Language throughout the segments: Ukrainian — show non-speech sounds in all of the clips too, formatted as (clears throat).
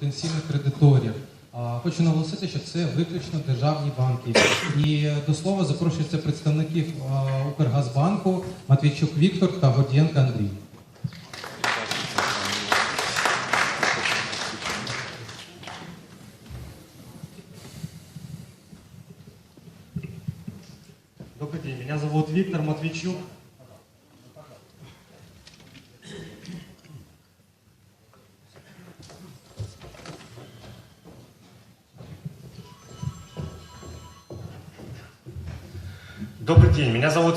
потенційних кредиторів. Хочу наголосити, що це виключно державні банки. І е, до слова запрошується представників а, Укргазбанку Матвійчук Віктор та Годієнко Андрій. Добрый день, меня зовут Виктор Матвейчук.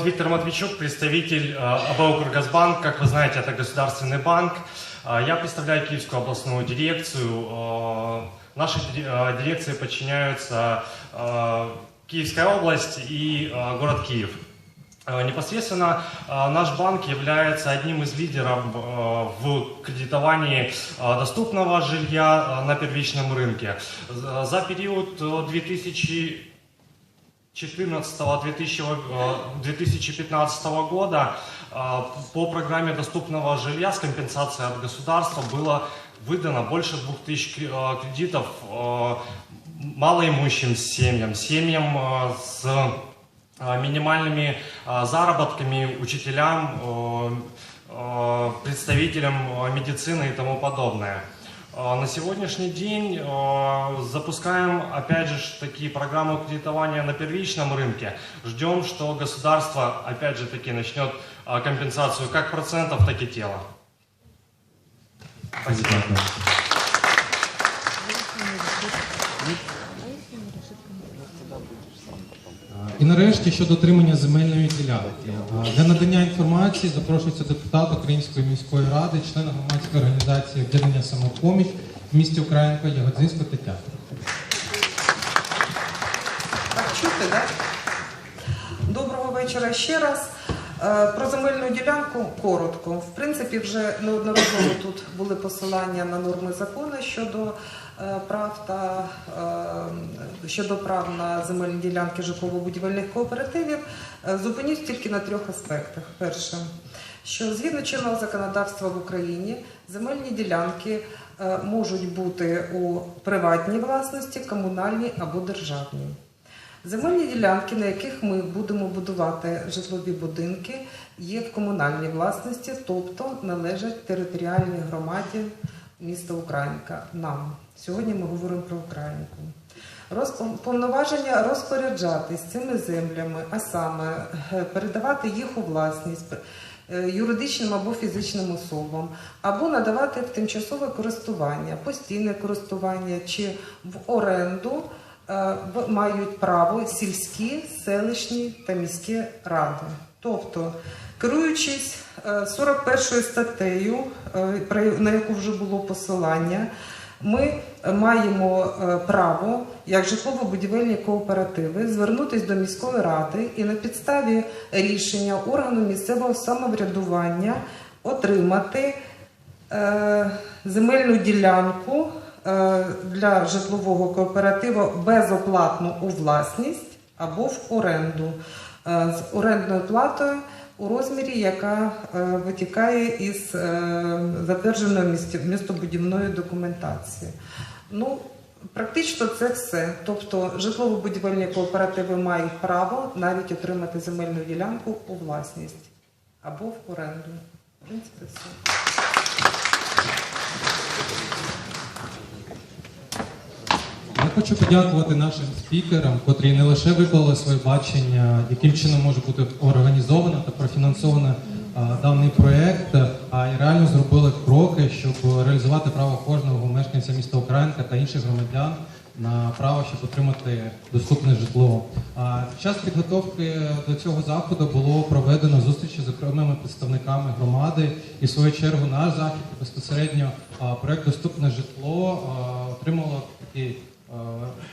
Виктор Матвейчук, представитель э, АБ «Укргазбанк». Как вы знаете, это государственный банк. Э, Я представляю Киевскую областную дирекцию. Э, Нашей ди- э, дирекции подчиняются э, Киевская область и э, город Киев. Э, Непосредственно э, наш банк является одним из лидеров э, в кредитовании э, доступного жилья э, на первичном рынке. За период э, 2000 2014-2015 года э, по программе доступного жилья с компенсацией от государства было выдано больше 2000 кре- э, кредитов э, малоимущим семьям, семьям э, с э, минимальными э, заработками, учителям, э, э, представителям э, медицины и тому подобное. Э, На сегодняшний день э, запускаем, опять же, такие программы кредитования на первичном рынке. Ждем, что государство, опять же таки, начнет э, компенсацию как процентов, так и тела. Спасибо. І нарешті щодо отримання земельної ділянки. Для надання інформації запрошується депутат Української міської ради, член громадської організації об'єднання самопоміч в місті Українка Ягодзинська Тетяна. Так чути, да? Доброго вечора ще раз. Е, Про земельну ділянку коротко. В принципі, вже неодноразово тут були посилання на норми закону щодо прав та е, щодо прав на земельні ділянки житлово-будівельних кооперативів. Е, Зупинюсь тільки на трьох аспектах. Перше, що згідно чинного законодавства в Україні земельні ділянки е, можуть бути у приватній власності, комунальній або державній. Земельні ділянки, на яких ми будемо будувати житлові будинки, є в комунальній власності, тобто належать територіальній громаді міста Українка. Нам сьогодні ми говоримо про Українку. Повноваження розпоряджатись цими землями, а саме е, передавати їх у власність е, юридичним або фізичним особам, або надавати в тимчасове користування, постійне користування чи в оренду е, мають право сільські, селищні та міські ради. Тобто, керуючись е, 41 статтею, е, на яку вже було посилання, ми е, маємо е, право, як житлово-будівельні кооперативи, звернутися до міської ради і на підставі рішення органу місцевого самоврядування отримати е, земельну ділянку е, для житлового кооперативу безоплатно у власність або в оренду. Е, з орендною платою у розмірі, яка е, витікає із е, затвердженої містобудівної документації. Ну, Практично це все. Тобто житлово-будівельні кооперативи мають право навіть отримати земельну ділянку у власність або в оренду. В принципі, все. Хочу подякувати нашим спікерам, котрі не лише виклали своє бачення, яким чином може бути організовано та профінансовано даний проект, а й реально зробили кроки, щоб реалізувати право кожного мешканця міста Українка та інших громадян на право, щоб отримати доступне житло. А під час підготовки до цього заходу було проведено зустрічі з окремими представниками громади, і в свою чергу наш захід безпосередньо а, проект Доступне житло а, отримало такий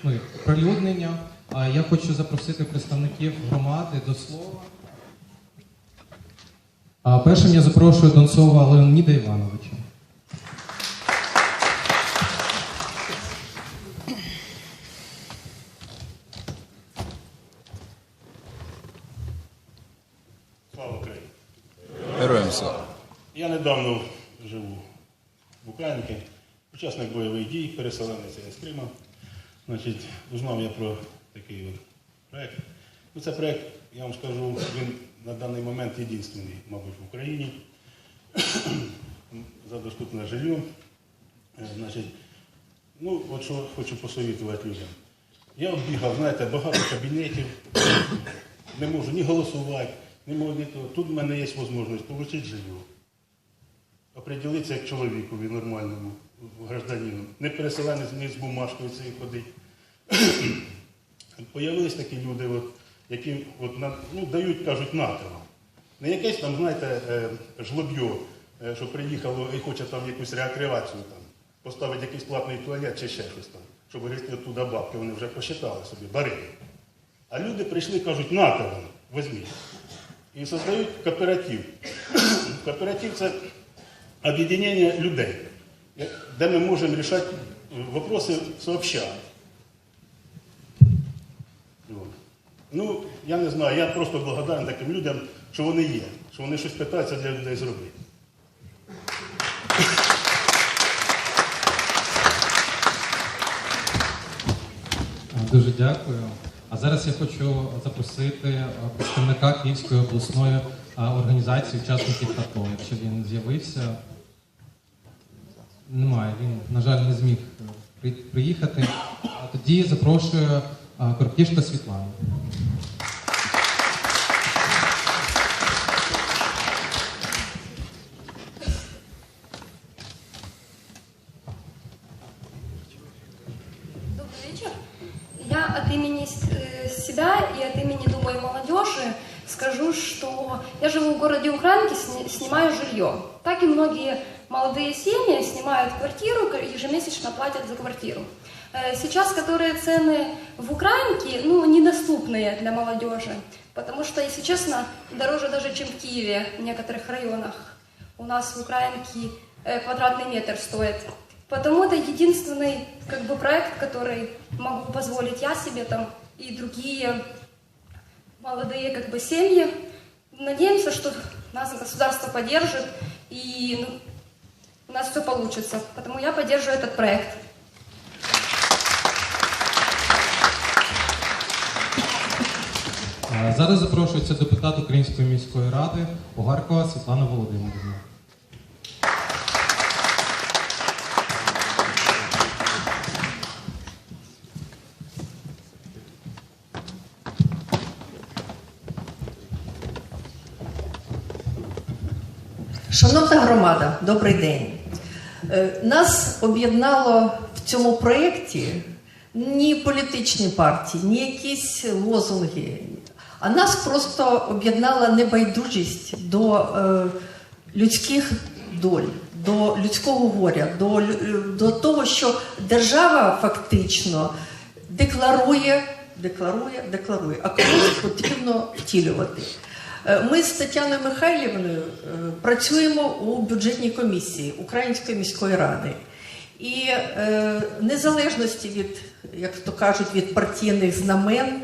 ну, як оприлюднення. А я хочу запросити представників громади до слова. А першим я запрошую Донцова Леоніда Івановича. Слава Україні! Героям слава. Я недавно живу в Українці. учасник бойових дій, переселенець я з Крима. Значить, узнав я про такий от проєкт. Ну, це проєкт, я вам скажу, він на даний момент єдиний, мабуть, в Україні (clears throat) за доступне житло. Е, Значить, ну, от що хочу посовітувати людям. Я оббігав, знаєте, багато кабінетів, не можу ні голосувати, не можу ні того. Тут в мене є можливість отримати житло. Оприділитися як чоловікові нормальному гражданину. Не переселенець, не з бумажкою цією ходить. (clears throat) Появились такі люди, от, які от, ну, дають, кажуть, нате. Не якесь там, знаєте, е, жлоб'йо, е, що приїхало і хоче там якусь реакривацію там, поставити якийсь платний туалет чи ще щось там, щоб грести туди бабки, вони вже посчитали собі, бари. А люди прийшли і кажуть, нате вам, візьміть. І создають кооператив. (clears throat) Кооператив це об'єднання людей, де ми можемо рішати вопроси сообща. Ну, я не знаю, я просто благодарен таким людям, що вони є, що вони щось питаються для людей зробити. Дуже дякую. А зараз я хочу запросити е, представника Київської обласної е, організації учасників АТО. Якщо він з'явився, немає. Він, на жаль, не зміг е, при- приїхати. А тоді запрошую е, Коркішка Світлану. Добрый вечер. Я от имени э, себя и от имени Думы и молодежи скажу, что я живу в городе Украинке, сни- снимаю жилье. Так и многие молодые семьи снимают квартиру, ежемесячно платят за квартиру. Э, Сейчас, которые цены в Украинке, ну, недоступные для молодежи, потому что, если честно, дороже даже, чем в Киеве в некоторых районах. У нас в Украинке э, квадратный метр стоит Потому это единственный как бы, проект, который могу позволить я себе там и другие молодые как бы, семьи. Надеемся, что нас государство поддержит и ну, у нас все получится. Потому я поддерживаю этот проект. Е, Зараз запрошується депутат Української міської ради Огаркова Світлана Володимирівна. Шановна громада, добрий день. Е, Нас об'єднало в цьому проєкті ні політичні партії, ні якісь лозунги, а нас просто об'єднала небайдужість до е, людських доль, до людського горя, до, до того, що держава фактично декларує, декларує, декларує, а комусь потрібно втілювати. Е, Ми з Тетяною Михайлівною е, працюємо у бюджетній комісії Української міської ради. І е, незалежності від, як то кажуть, від партійних знамен,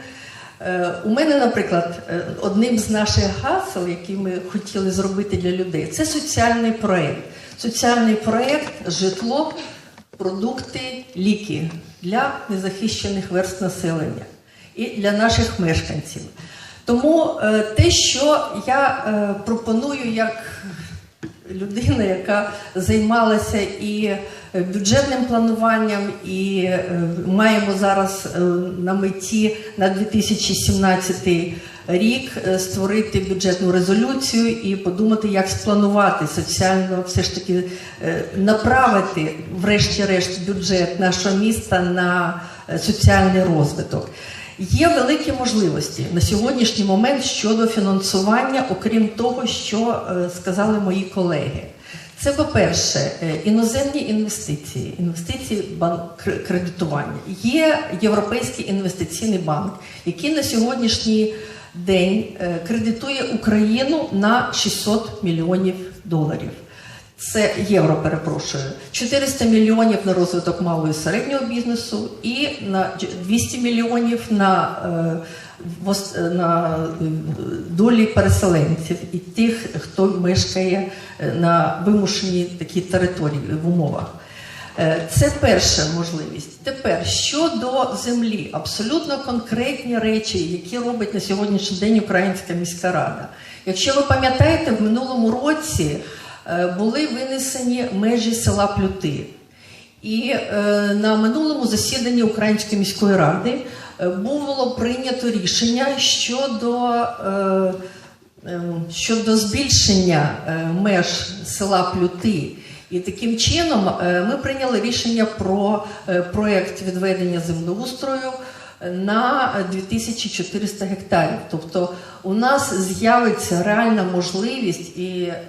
е, у мене, наприклад, е, одним з наших гасел, які ми хотіли зробити для людей, це соціальний проєкт. Соціальний проєкт житло, продукти, ліки для незахищених верст населення і для наших мешканців. Тому е, те, що я е, пропоную як людина, яка займалася і бюджетним плануванням, і е, маємо зараз на меті на 2017 рік створити бюджетну резолюцію і подумати, як спланувати соціально, все ж таки направити, врешті-решт, бюджет нашого міста на соціальний розвиток. Є великі можливості на сьогоднішній момент щодо фінансування, окрім того, що е, сказали мої колеги. Це, по-перше, е, іноземні інвестиції, інвестиції кредитування. Є Європейський інвестиційний банк, який на сьогоднішній день е, кредитує Україну на 600 мільйонів доларів. Це євро, перепрошую, 400 мільйонів на розвиток малого і середнього бізнесу і на 200 мільйонів на, е, на е, долі переселенців і тих, хто мешкає е, на вимушеній такій території в умовах. Е, Це перша можливість. Тепер щодо землі, абсолютно конкретні речі, які робить на сьогоднішній день Українська міська рада. Якщо ви пам'ятаєте, в минулому році е, були винесені межі села Плюти. І е, на минулому засіданні Української міської ради е, було прийнято рішення щодо, е, е, щодо збільшення е, меж села Плюти. І таким чином е, ми прийняли рішення про е, проєкт відведення землеустрою на 2400 гектарів. Тобто у нас з'явиться реальна можливість і е,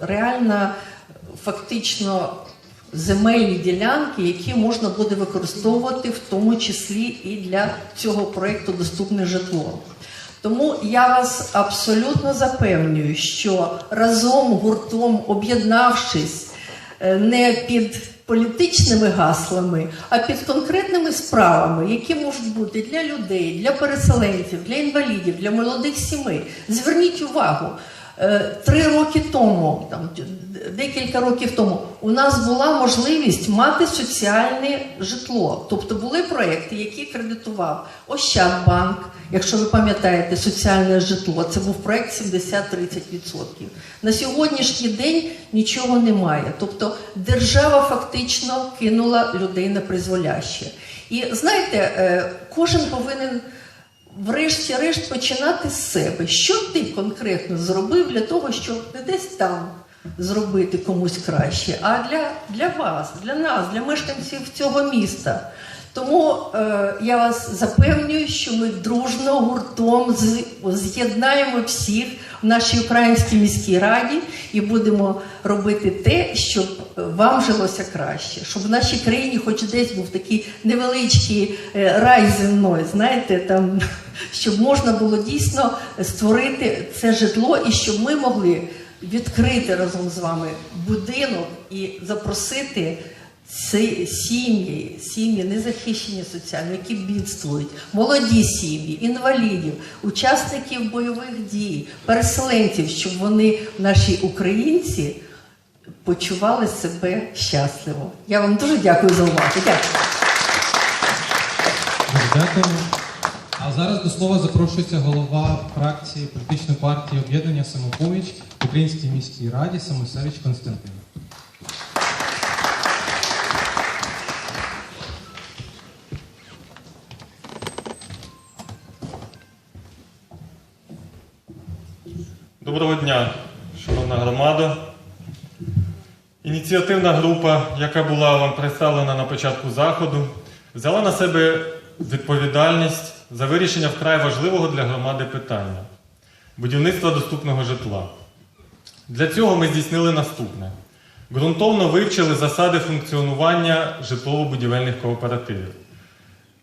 реальна фактично земельні ділянки, які можна буде використовувати в тому числі і для цього проєкту доступне житло. Тому я вас абсолютно запевнюю, що разом гуртом об'єднавшись е, не під політичними гаслами, а під конкретними справами, які можуть бути для людей, для переселенців, для інвалідів, для молодих сімей. Зверніть увагу. Е, Три роки тому, там декілька років тому, у нас була можливість мати соціальне житло. Тобто були проекти, які кредитував Ощадбанк, якщо ви пам'ятаєте, соціальне житло. Це був проект 70-30%. На сьогоднішній день нічого немає. Тобто держава фактично кинула людей на призволяще. І знаєте, е, кожен повинен врешті-решт починати з себе. Що ти конкретно зробив для того, щоб не десь там зробити комусь краще, а для, для вас, для нас, для мешканців цього міста. Тому е, я вас запевнюю, що ми дружно гуртом з'єднаємо всіх нашій українській міській раді і будемо робити те, щоб вам жилося краще, щоб в нашій країні, хоч десь був такий невеличкий е, рай земной, знаєте, там (laughs) щоб можна було дійсно створити це житло і щоб ми могли відкрити разом з вами будинок і запросити сім'ї, сім'ї незахищені соціально, які бідствують, молоді сім'ї, інвалідів, учасників бойових дій, переселенців, щоб вони, наші українці, почували себе щасливо. Я вам дуже дякую за увагу. Дякую. Дякую. А зараз до слова запрошується голова фракції політичної партії об'єднання Самопоміч в Українській міській раді Самосевич Константин. Доброго дня, шановна громада. Ініціативна група, яка була вам представлена на початку заходу, взяла на себе відповідальність за вирішення вкрай важливого для громади питання будівництва доступного житла. Для цього ми здійснили наступне: ґрунтовно вивчили засади функціонування житлово-будівельних кооперативів.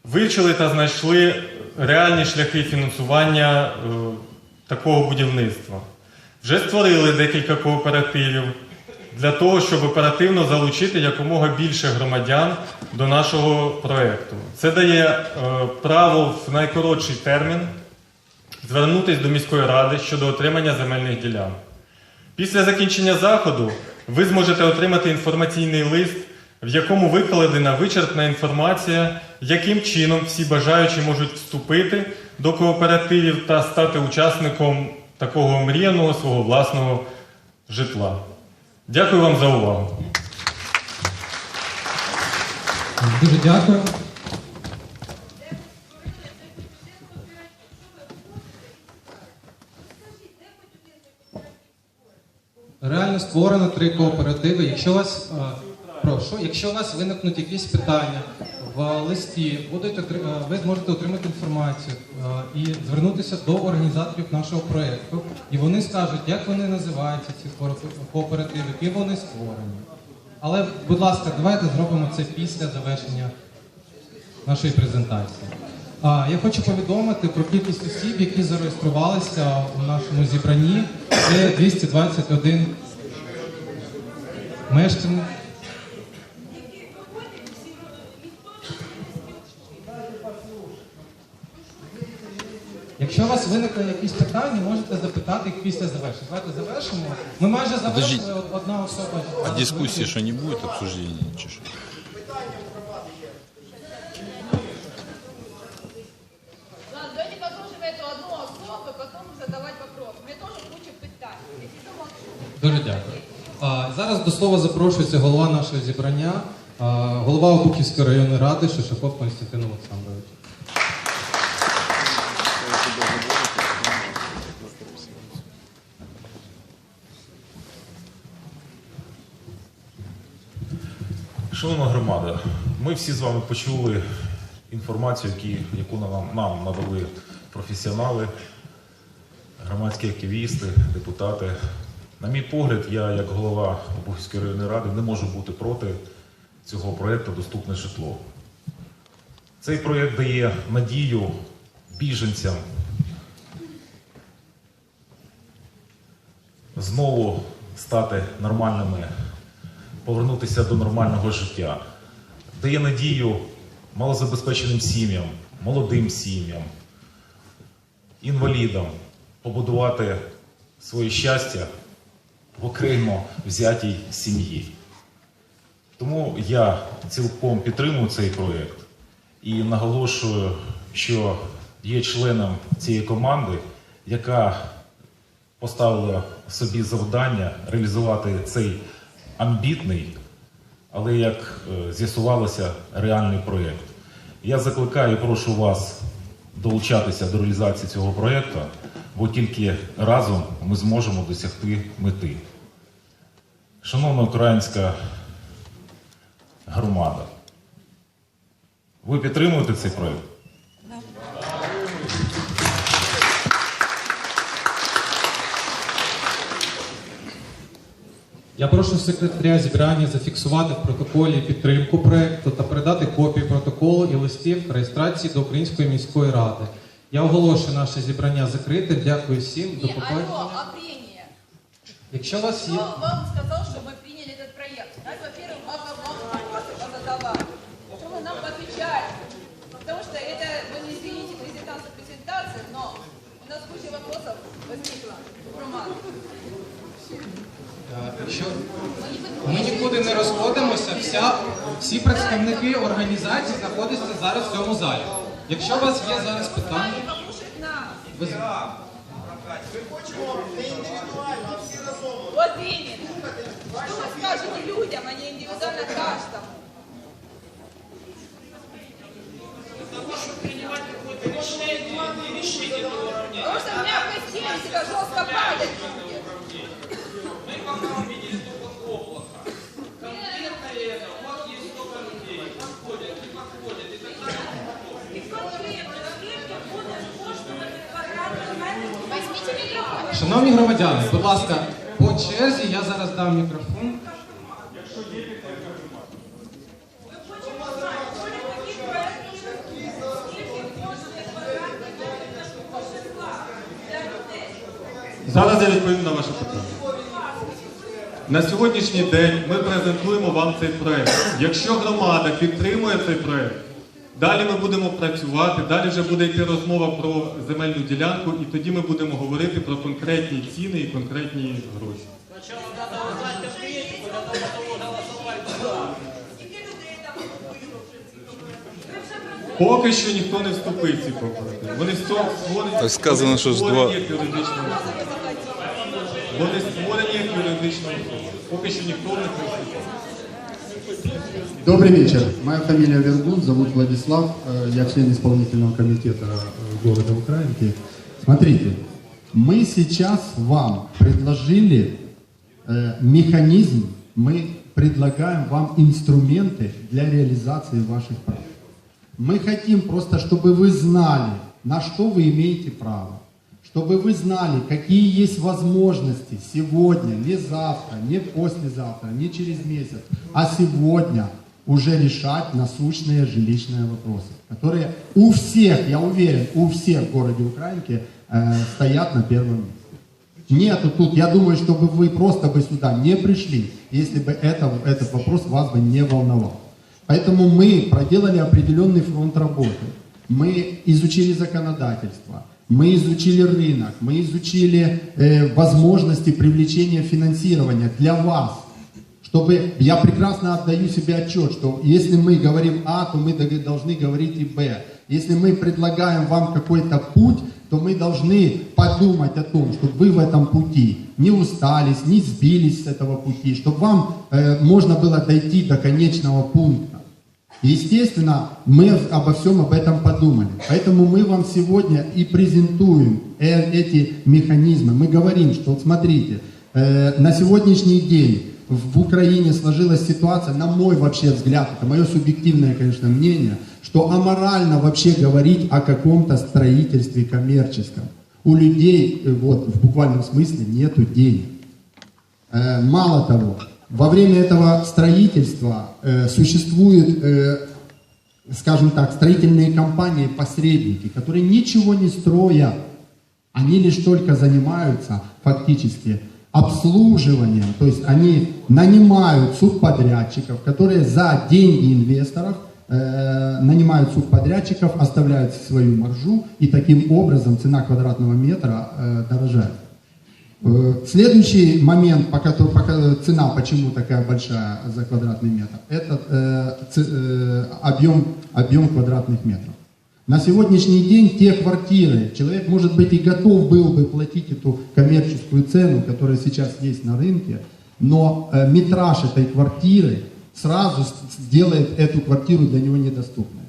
Вивчили та знайшли реальні шляхи фінансування е, такого будівництва. Вже створили декілька кооперативів для того, щоб оперативно залучити якомога більше громадян до нашого проєкту. Це дає е, право в найкоротший термін звернутися до міської ради щодо отримання земельних ділянок. Після закінчення заходу ви зможете отримати інформаційний лист, в якому викладена вичерпна інформація, яким чином всі бажаючі можуть вступити до кооперативів та стати учасником такого мріяного свого власного житла. Дякую вам за увагу. Дуже дякую. Реально створено три кооперативи. Якщо у вас е, прошу, якщо у вас виникнуть якісь питання в листі, отри- е, ви зможете отримати інформацію і звернутися до організаторів нашого проєкту. І вони скажуть, як вони називаються ці кооперативи, які вони створені. Але, будь ласка, давайте зробимо це після завершення нашої презентації. Я хочу повідомити про кількість осіб, які зареєструвалися у нашому зібранні. Це 221 мешканець. Якщо у вас виникли якісь питання, можете запитати їх після завершення. Давайте завершимо. Ми майже завершили Подождіть. одна особа. А дискусії что не будет обсуждения? чи що? Дуже дякую. А, Зараз до слова запрошується голова нашого зібрання, а, голова Обухівської районної ради Шишаков Константин Олександрович. Шановна громада, ми всі з вами почули інформацію, яку нам, нам надали професіонали, громадські активісти, депутати. На мій погляд, я, як голова Обухівської районної ради, не можу бути проти цього проєкту Доступне житло. Цей проєкт дає надію біженцям знову стати нормальними повернутися до нормального життя, дає надію малозабезпеченим сім'ям, молодим сім'ям, інвалідам побудувати своє щастя в окремо взятій сім'ї. Тому я цілком підтримую цей проєкт і наголошую, що є членом цієї команди, яка поставила собі завдання реалізувати цей амбітний, але як е, з'ясувалося, реальний проєкт. Я закликаю і прошу вас долучатися до реалізації цього проєкту, бо тільки разом ми зможемо досягти мети. Шановна українська громада, ви підтримуєте цей проєкт? Я прошу секретаря зібрання зафіксувати в протоколі підтримку проекту та передати копії протоколу і листів реєстрації до Української міської ради. Я оголошую наше зібрання закрите. Дякую всім. До побачення. Якщо у вас є. Вам сказав, что Якщо ми нікуди не розходимося, вся, всі представники організації знаходяться зараз в цьому залі. Якщо у вас є зараз питання, Внимание, послушать нас. ви Вот именно. Что вы скажете людям, а не индивидуально каждому? Потому что меня в себя жестко падать будет. Возьмите Шановні громадяни, будь ласка, по черзі я зараз дам мікрофон. Якщо є Зараз я відповім на ваше питання. На сьогоднішній день ми презентуємо вам цей проект. Якщо громада підтримує цей проект, далі ми будемо працювати, далі вже буде йти розмова про земельну ділянку, і тоді ми будемо говорити про конкретні ціни і конкретні гроші. Поки що ніхто не вступив ці кооперативи. Вони створені, Так сказано, що ж два- як юридична особа. Вони створені як юридична особа. Поки що ніхто не вступив. Добрый вечер. Моя фамилия Вергун, зовут Владислав. Э, Я член исполнительного комитета э, города Украинки. Смотрите, мы сейчас вам предложили э, механизм, мы предлагаем вам инструменты для реализации ваших прав. Мы хотим просто, чтобы вы знали, на что вы имеете право. Чтобы вы знали, какие есть возможности сегодня, не завтра, не послезавтра, не через месяц, а сегодня уже решать насущные жилищные вопросы, которые у всех, я уверен, у всех в городе Украинке э, стоят на первом месте. Нету тут, я думаю, чтобы вы просто бы сюда не пришли, если бы это, этот вопрос вас бы не волновал. Поэтому мы проделали определенный фронт работы. Мы изучили законодательство, мы изучили рынок, мы изучили э, возможности привлечения финансирования для вас. Чтобы я прекрасно отдаю себе отчет, что если мы говорим А, то мы должны говорить и Б. Если мы предлагаем вам какой-то путь, то мы должны подумать о том, чтобы вы в этом пути не устались, не сбились с этого пути, чтобы вам э, можно было дойти до конечного пункта. Естественно, мы обо всем об этом подумали. Поэтому мы вам сегодня и презентуем э- эти механизмы. Мы говорим, что смотрите, э, на сегодняшний день в Украине сложилась ситуация, на мой вообще взгляд, это мое субъективное, конечно, мнение, что аморально вообще говорить о каком-то строительстве коммерческом. У людей, э, вот, в буквальном смысле, нету денег. Э, Мало того, во время этого строительства э, существуют, э, скажем так, строительные компании-посредники, которые ничего не строят, они лишь только занимаются фактически обслуживанием, то есть они нанимают субподрядчиков, которые за деньги инвесторов э, нанимают субподрядчиков, оставляют свою маржу, и таким образом цена квадратного метра э, дорожает. Э, Следующий момент, по которому, пока цена почему такая большая за квадратный метр, это э, ц- э, объем, объем квадратных метров. На сегодняшний день те квартиры, человек, может быть, и готов был бы платить эту коммерческую цену, которая сейчас есть на рынке, но э, метраж этой квартиры сразу сделает эту квартиру для него недоступной.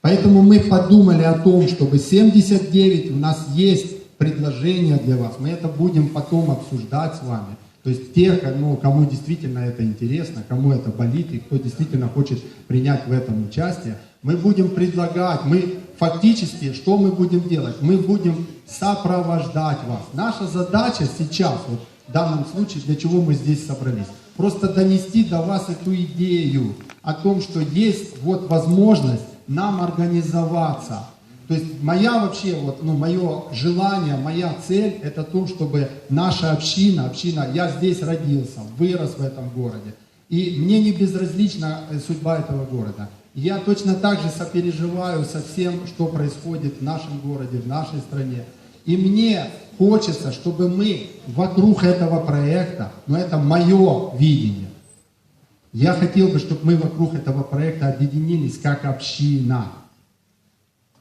Поэтому мы подумали о том, чтобы 79 у нас есть предложение для вас. Мы это будем потом обсуждать с вами. То есть те, кому, кому действительно это интересно, кому это болит и кто действительно хочет принять в этом участие, мы будем предлагать, мы фактически, что мы будем делать? Мы будем сопровождать вас. Наша задача сейчас, вот в данном случае, для чего мы здесь собрались, просто донести до вас эту идею о том, что есть вот возможность нам организоваться. То есть моя вообще, вот, ну, мое желание, моя цель, это то, чтобы наша община, община, я здесь родился, вырос в этом городе, и мне не безразлична э, судьба этого города. Я точно так же сопереживаю со всем, что происходит в нашем городе, в нашей стране. И мне хочется, чтобы мы вокруг этого проекта, но это мое видение, я хотел бы, чтобы мы вокруг этого проекта объединились как община.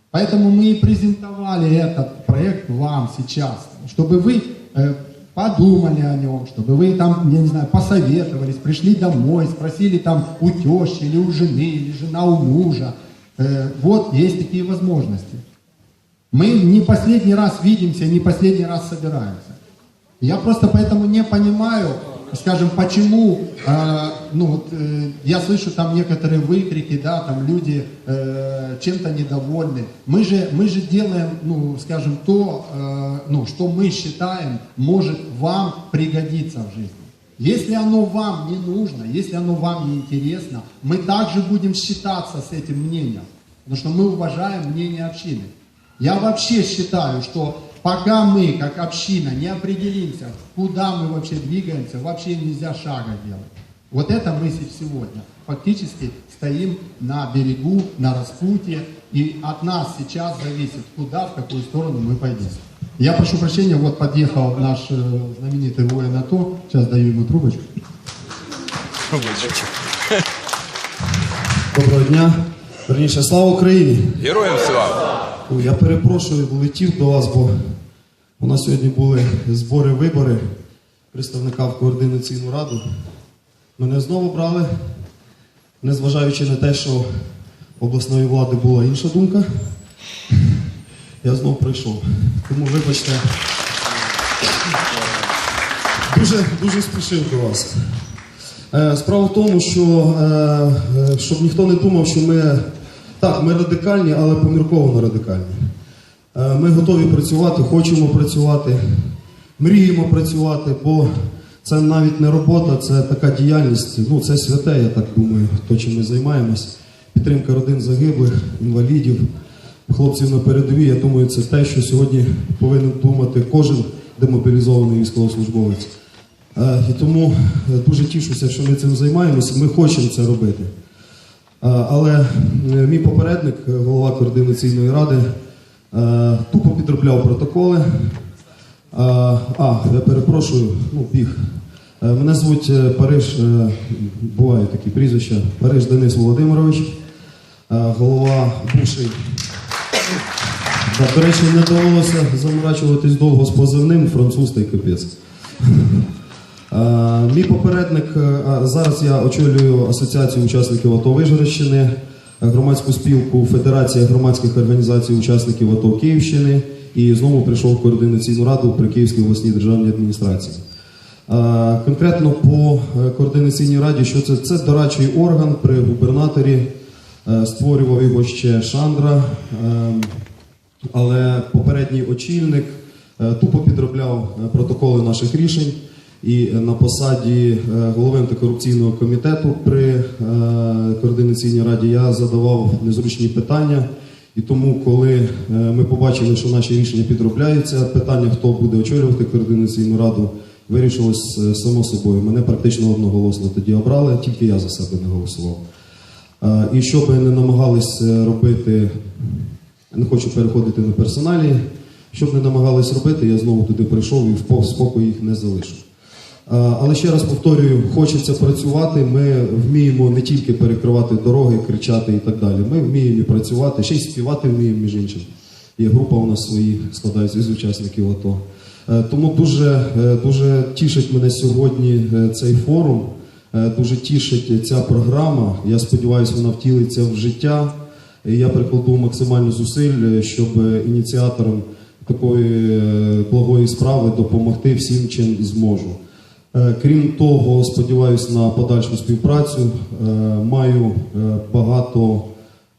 Поэтому мы и презентовали этот проект вам сейчас, чтобы вы э, подумали о нем, чтобы вы там, я не знаю, посоветовались, пришли домой, спросили там у тещи или у жены, или жена у мужа. Э, вот есть такие возможности. Мы не последний раз видимся, не последний раз собираемся. Я просто поэтому не понимаю, скажем, почему, э, ну вот, э, я слышу там некоторые выкрики, да, там люди э, чем-то недовольны. Мы же, мы же делаем, ну, скажем, то, э, ну, что мы считаем может вам пригодиться в жизни. Если оно вам не нужно, если оно вам не интересно, мы также будем считаться с этим мнением, потому что мы уважаем мнение общины. Я вообще считаю, что пока мы, как община, не определимся, куда мы вообще двигаемся, вообще нельзя шага делать. Вот это мы се- сегодня фактически стоим на берегу, на распутье, и от нас сейчас зависит, куда, в какую сторону мы пойдем. Я прошу прощения, вот подъехал наш э, знаменитый воин АТО, сейчас даю ему трубочку. Доброго дня. Верніше, слава Україні! Героям слава! Ой, Я перепрошую, летів до вас, бо у нас сьогодні були збори вибори представника в координаційну раду. Мене знову брали, незважаючи на те, що обласної влади була інша думка. Я знов прийшов. Тому вибачте. Дуже, дуже спішив до вас. Е, Справа в тому, що е, е, щоб ніхто не думав, що ми так, ми радикальні, але помірковано радикальні. Ми готові працювати, хочемо працювати, мріємо працювати, бо це навіть не робота, це така діяльність. Ну, це святе, я так думаю, то, чим ми займаємось. Підтримка родин загиблих, інвалідів, хлопців на передовій. Я думаю, це те, що сьогодні повинен думати кожен демобілізований військовослужбовець. Е, І тому е, дуже тішуся, що ми цим займаємося. Ми хочемо це робити. Е, Але мій попередник, голова координаційної ради, тупо підробляв протоколи. А, я перепрошую, ну, біг. Е, Мене звуть е, Париж, е, бувають такі прізвища, Париж Денис Володимирович, голова бувший до речі, не довелося заморачуватись довго з позивним, француз та й капець. Мій попередник, зараз я очолюю Асоціацію учасників АТО Вижгородщини, громадську спілку Федерація громадських організацій учасників АТО Київщини і знову прийшов в координаційну раду при Київській обласній державній адміністрації. Конкретно по е, координаційній раді, що це? Це дорадчий орган при губернаторі, Е, створював його ще Шандра. Е, але попередній очільник тупо підробляв протоколи наших рішень. І на посаді голови антикорупційного комітету при координаційній раді я задавав незручні питання. І тому, коли е, ми побачили, що наші рішення підробляються, питання, хто буде очолювати координаційну раду, вирішилось е, само собою. Мене практично одноголосно тоді обрали, тільки я за себе не голосував. Е, І що би не намагались робити не хочу переходити на персоналі. Щоб не намагались робити, я знову туди прийшов і в по- спокій їх не залишив. Але ще раз повторюю, хочеться працювати. Ми вміємо не тільки перекривати дороги, кричати і так далі. Ми вміємо і працювати, ще й співати вміємо, між іншим. Є група у нас свої, складається з учасників АТО. Е, Тому дуже, е, дуже тішить мене сьогодні е, цей форум. Дуже тішить ця програма. Я сподіваюся, вона втілиться в життя. І Я прикладу максимально зусиль, щоб ініціаторам такої благої справи допомогти всім, чим зможу. Е, Крім того, сподіваюся на подальшу співпрацю. Е, Маю е, багато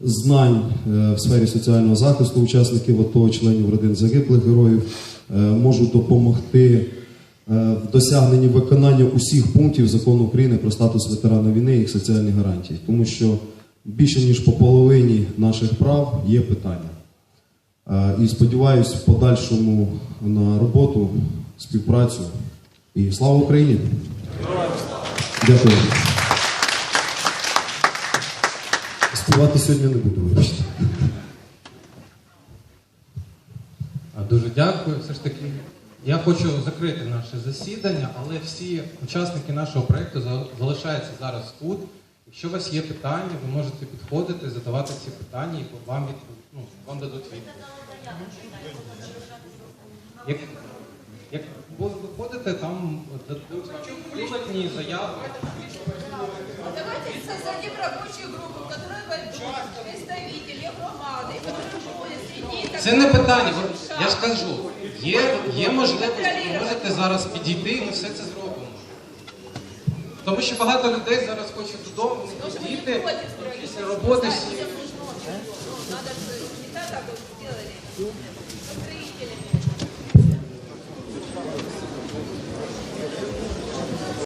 знань в сфері соціального захисту учасників АТО, членів родин загиблих героїв. Можу допомогти в досягненні виконання усіх пунктів закону України про статус ветерана війни і їх соціальні гарантії, тому що більше ніж по половині наших прав є питання. І сподіваюся в подальшому на роботу, співпрацю. І слава Україні! Дякую. Співати сьогодні не буду, вибачте. Дуже дякую. Все ж таки, я хочу закрити наше засідання, але всі учасники нашого проєкту залишаються зараз тут. Якщо у вас є питання, ви можете підходити, задавати ці питання і вам, від, ну, вам дадуть відповідь. Як, як ви виходите, там приватні заяви. Давайте создадим рабочую группу, в которой войдут представители будут сидеть... Це не питання. Я ж кажу, є, є можливість, ви можете зараз підійти, і ми все це зробимо. Тому що багато людей зараз хочуть додому, діти, після роботи всі. Надо же не так сделали.